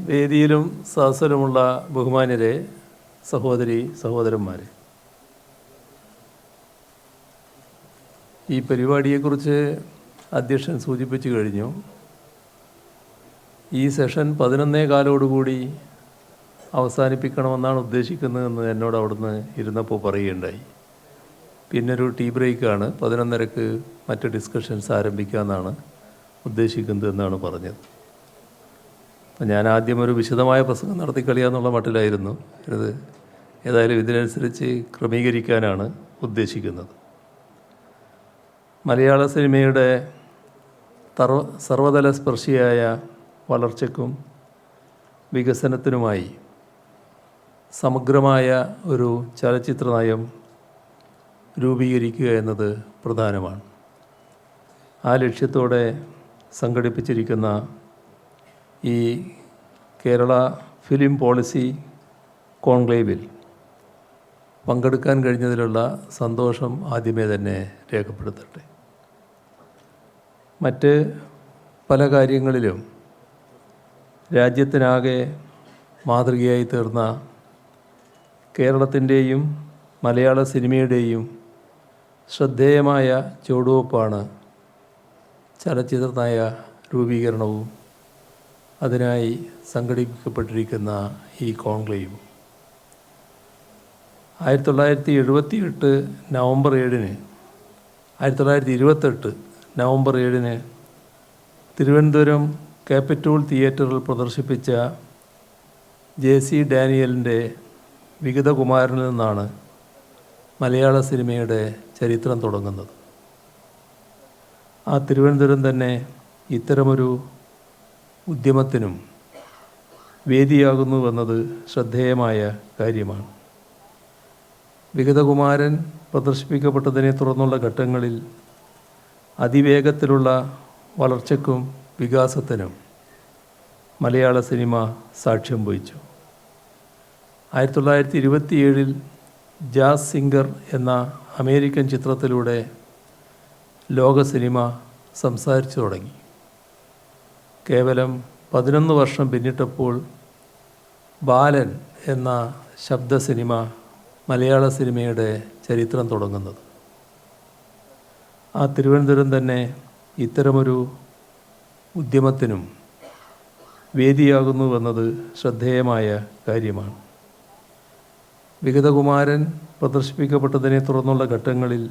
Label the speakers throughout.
Speaker 1: വേദിയിലും സഹസ്വരമുള്ള ബഹുമാന്യരെ സഹോദരി സഹോദരന്മാരെ. ഈ പരിപാടിയെക്കുറിച്ച് അധ്യക്ഷൻ സൂചിപ്പിച്ചു കഴിഞ്ഞു. ഈ സെഷൻ പതിനൊന്നേ കാലോടുകൂടി അവസാനിപ്പിക്കണമെന്നാണ് ഉദ്ദേശിക്കുന്നതെന്ന് എന്നോട് അവിടുന്ന് ഇരുന്നപ്പോൾ പറയുകയുണ്ടായി. പിന്നൊരു ടീ ബ്രേക്കാണ് പതിനൊന്നരക്ക് മറ്റ് ഡിസ്കഷൻസ് ആരംഭിക്കാമെന്നാണ് ഉദ്ദേശിക്കുന്നത് എന്നാണ് പറഞ്ഞത്. അപ്പം ഞാൻ ആദ്യം ഒരു വിശദമായ പ്രസംഗം നടത്തി കളിയാന്നുള്ള മട്ടിലായിരുന്നു ഇത്. ഏതായാലും ഇതിനനുസരിച്ച് ക്രമീകരിക്കാനാണ് ഉദ്ദേശിക്കുന്നത്. മലയാള സിനിമയുടെ തർവ സർവതല സ്പർശിയായ വളർച്ചയ്ക്കും വികസനത്തിനുമായി സമഗ്രമായ ഒരു ചലച്ചിത്ര നയം രൂപീകരിക്കുക എന്നത് പ്രധാനമാണ്. ആ ലക്ഷ്യത്തോടെ സംഘടിപ്പിച്ചിരിക്കുന്ന ഈ കേരള ഫിലിം പോളിസി കോൺക്ലേവിൽ പങ്കെടുക്കാൻ കഴിഞ്ഞതിലുള്ള സന്തോഷം ആദ്യമേ തന്നെ രേഖപ്പെടുത്തട്ടെ. മറ്റ് പല കാര്യങ്ങളിലും രാജ്യത്തിനാകെ മാതൃകയായി തീർന്ന കേരളത്തിന്റെയും മലയാള സിനിമയുടെയും ശ്രദ്ധേയമായ ചുവടുവെപ്പാണ് ചലച്ചിത്രനായ രൂപീകരണവും അതിനായി സംഘടിപ്പിക്കപ്പെട്ടിരിക്കുന്ന ഈ കോൺക്ലേവ്. ആയിരത്തി തൊള്ളായിരത്തി എഴുപത്തി എട്ട് നവംബർ ഏഴിന് ആയിരത്തി തൊള്ളായിരത്തി ഇരുപത്തെട്ട് നവംബർ ഏഴിന് തിരുവനന്തപുരം ക്യാപിറ്റോൾ തിയേറ്ററിൽ പ്രദർശിപ്പിച്ച ജെ സി ഡാനിയലിന്റെ വിഗതകുമാരനിൽ നിന്നാണ് മലയാള സിനിമയുടെ ചരിത്രം തുടങ്ങുന്നത്. ആ തിരുവനന്തപുരം തന്നെ ഇത്തരമൊരു ഉദ്യമത്തിനും വേദിയാകുന്നുവെന്നത് ശ്രദ്ധേയമായ കാര്യമാണ്. വിഗതകുമാരൻ പ്രദർശിപ്പിക്കപ്പെട്ടതിനെ തുടർന്നുള്ള ഘട്ടങ്ങളിൽ അതിവേഗത്തിലുള്ള വളർച്ചയ്ക്കും വികാസത്തിനും മലയാള സിനിമ സാക്ഷ്യം വഹിച്ചു. ആയിരത്തി തൊള്ളായിരത്തി ഇരുപത്തിയേഴിൽ ജാസ് സിംഗർ എന്ന അമേരിക്കൻ ചിത്രത്തിലൂടെ ലോക സിനിമ സംസാരിച്ചു തുടങ്ങി. കേവലം പതിനൊന്ന് വർഷം പിന്നിട്ടപ്പോൾ ബാലൻ എന്ന ശബ്ദ സിനിമ മലയാള സിനിമയുടെ ചരിത്രം തുടങ്ങുന്നത്. ആ തിരുവനന്തപുരം തന്നെ ഇത്തരമൊരു ഉദ്യമത്തിനും വേദിയാകുന്നുവെന്നത് ശ്രദ്ധേയമായ കാര്യമാണ്. വിഗതകുമാരൻ പ്രദർശിപ്പിക്കപ്പെട്ടതിനെ തുടർന്നുള്ള ഘട്ടങ്ങളിൽ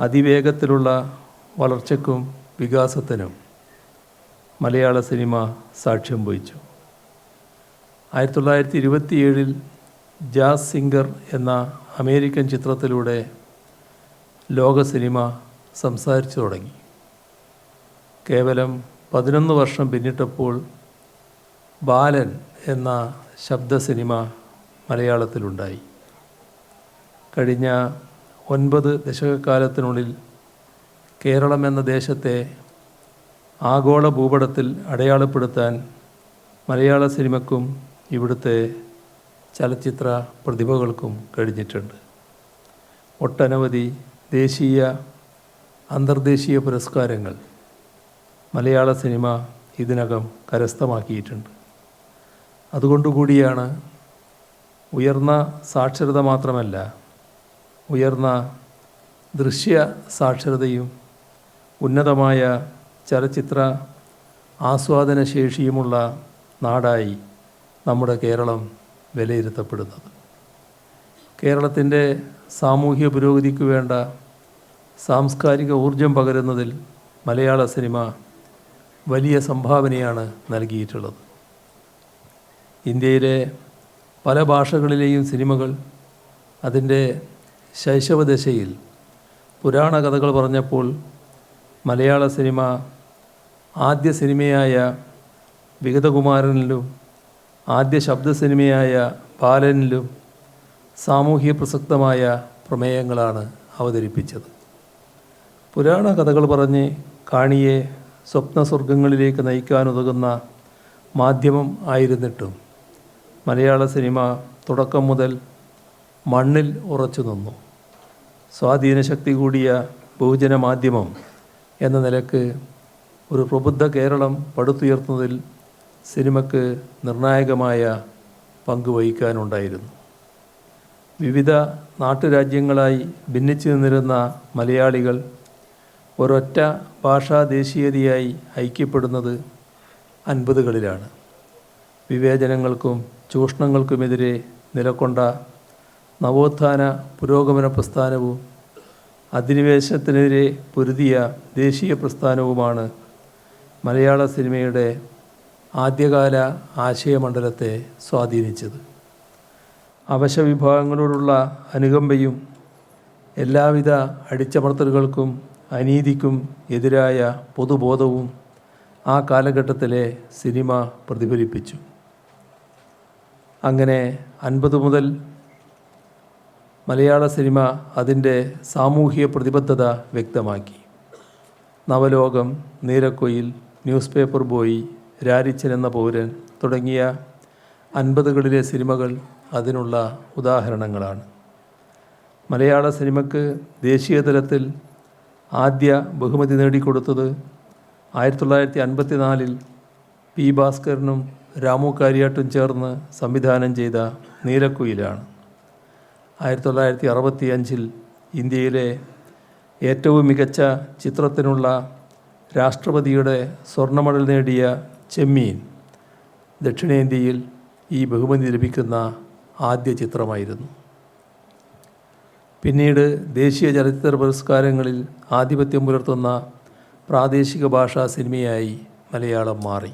Speaker 1: അതിവേഗത്തിലുള്ള വളർച്ചയ്ക്കും വികാസത്തിനും മലയാള സിനിമ സാക്ഷ്യം വഹിച്ചു. ആയിരത്തി തൊള്ളായിരത്തി ഇരുപത്തിയേഴിൽ ജാസ് സിംഗർ എന്ന അമേരിക്കൻ ചിത്രത്തിലൂടെ ലോക സിനിമ സംസാരിച്ചു തുടങ്ങി. കേവലം പതിനൊന്ന് വർഷം പിന്നിട്ടപ്പോൾ ബാലൻ എന്ന ശബ്ദ സിനിമ മലയാളത്തിലുണ്ടായി. കഴിഞ്ഞ ഒൻപത് ദശകക്കാലത്തിനുള്ളിൽ കേരളം എന്ന ദേശത്തെ ആഗോള ഭൂപടത്തിൽ അടയാളപ്പെടുത്താൻ മലയാള സിനിമയ്ക്കും ഇവിടുത്തെ ചലച്ചിത്ര പ്രതിഭകൾക്കും കഴിഞ്ഞിട്ടുണ്ട്. ഒട്ടനവധി ദേശീയ അന്തർദേശീയ പുരസ്കാരങ്ങൾ മലയാള സിനിമ ഇതിനകം കരസ്ഥമാക്കിയിട്ടുണ്ട്. അതുകൊണ്ടുകൂടിയാണ് ഉയർന്ന സാക്ഷരത മാത്രമല്ല ഉയർന്ന ദൃശ്യ സാക്ഷരതയും ഉന്നതമായ ചലച്ചിത്ര ആസ്വാദന ശേഷിയുമുള്ള നാടായി നമ്മുടെ കേരളം വിലയിരുത്തപ്പെടുന്നത്. കേരളത്തിന്റെ സാമൂഹ്യ പുരോഗതിക്ക് വേണ്ട സാംസ്കാരിക ഊർജം പകരുന്നതിൽ മലയാള സിനിമ വലിയ സംഭാവനയാണ് നൽകിയിട്ടുള്ളത്. ഇന്ത്യയിലെ പല ഭാഷകളിലെയും സിനിമകൾ അതിന്റെ ശൈശവദശയിൽ പുരാണ കഥകൾ പറഞ്ഞപ്പോൾ മലയാള സിനിമ ആദ്യ സിനിമയായ വിഗതകുമാരനിലും ആദ്യ ശബ്ദ സിനിമയായ ബാലനിലും സാമൂഹ്യ പ്രസക്തമായ പ്രമേയങ്ങളാണ് അവതരിപ്പിച്ചത്. പുരാണ കഥകൾ പറഞ്ഞ് കാണിയെ സ്വപ്നസ്വർഗങ്ങളിലേക്ക് നയിക്കാനുതകുന്ന മാധ്യമം ആയിരുന്നിട്ടും മലയാള സിനിമ തുടക്കം മുതൽ മണ്ണിൽ ഉറച്ചു നിന്നു. സ്വാധീനശക്തി കൂടിയ ബഹുജന മാധ്യമം എന്ന നിലയ്ക്ക് ഒരു പ്രബുദ്ധ കേരളം പടുത്തുയർത്തുന്നതിൽ സിനിമയ്ക്ക് നിർണായകമായ പങ്ക് വഹിക്കാനുണ്ടായിരുന്നു. വിവിധ നാട്ടുരാജ്യങ്ങളായി ഭിന്നിച്ചു നിന്നിരുന്ന മലയാളികൾ ഒരൊറ്റ ഭാഷാ ദേശീയതയായി ഐക്യപ്പെടുന്നത് അൻപതുകളിലാണ്. വിവേചനങ്ങൾക്കും ചൂഷണങ്ങൾക്കുമെതിരെ നിലകൊണ്ട നവോത്ഥാന പുരോഗമന പ്രസ്ഥാനവും അധിനിവേശത്തിനെതിരെ പൊരുതിയ ദേശീയ പ്രസ്ഥാനവുമാണ് മലയാള സിനിമയുടെ ആദ്യകാല ആശയമണ്ഡലത്തെ സ്വാധീനിച്ചത്. അവശവിഭാഗങ്ങളോടുള്ള അനുകമ്പയും എല്ലാവിധ അടിച്ചമർത്തലുകൾക്കും അനീതിക്കും എതിരായ പൊതുബോധവും ആ കാലഘട്ടത്തിലെ സിനിമ പ്രതിഫലിപ്പിച്ചു. അങ്ങനെ അൻപത് മുതൽ മലയാള സിനിമ അതിന്റെ സാമൂഹിക പ്രതിബദ്ധത വ്യക്തമാക്കി. Navalokam Neelakuyil news paper boy Rarichan എന്ന പൗരൻ തുടങ്ങിയ അൻപതുകളിലെ സിനിമകൾ അതിനുള്ള ഉദാഹരണങ്ങളാണ്. മലയാള സിനിമയ്ക്ക് ദേശീയ തലത്തിൽ ആദ്യ ബഹുമതി നേടിക്കൊടുത്തത് ആയിരത്തി തൊള്ളായിരത്തി അൻപത്തി നാലിൽ പി ഭാസ്കരനും രാമു കാര്യാട്ടും ചേർന്ന് സംവിധാനം ചെയ്ത നീലക്കുയിലാണ്. ആയിരത്തി തൊള്ളായിരത്തി അറുപത്തി അഞ്ചിൽ ഇന്ത്യയിലെ ഏറ്റവും മികച്ച ചിത്രത്തിനുള്ള രാഷ്ട്രപതിയുടെ സ്വർണ മെഡൽ നേടിയ ചെമ്മീൻ ദക്ഷിണേന്ത്യയിൽ ഈ ബഹുമതി ലഭിക്കുന്ന ആദ്യ ചിത്രമായിരുന്നു. പിന്നീട് ദേശീയ ചലച്ചിത്ര പുരസ്കാരങ്ങളിൽ ആധിപത്യം പുലർത്തുന്ന പ്രാദേശിക ഭാഷാ സിനിമയായി മലയാളം മാറി.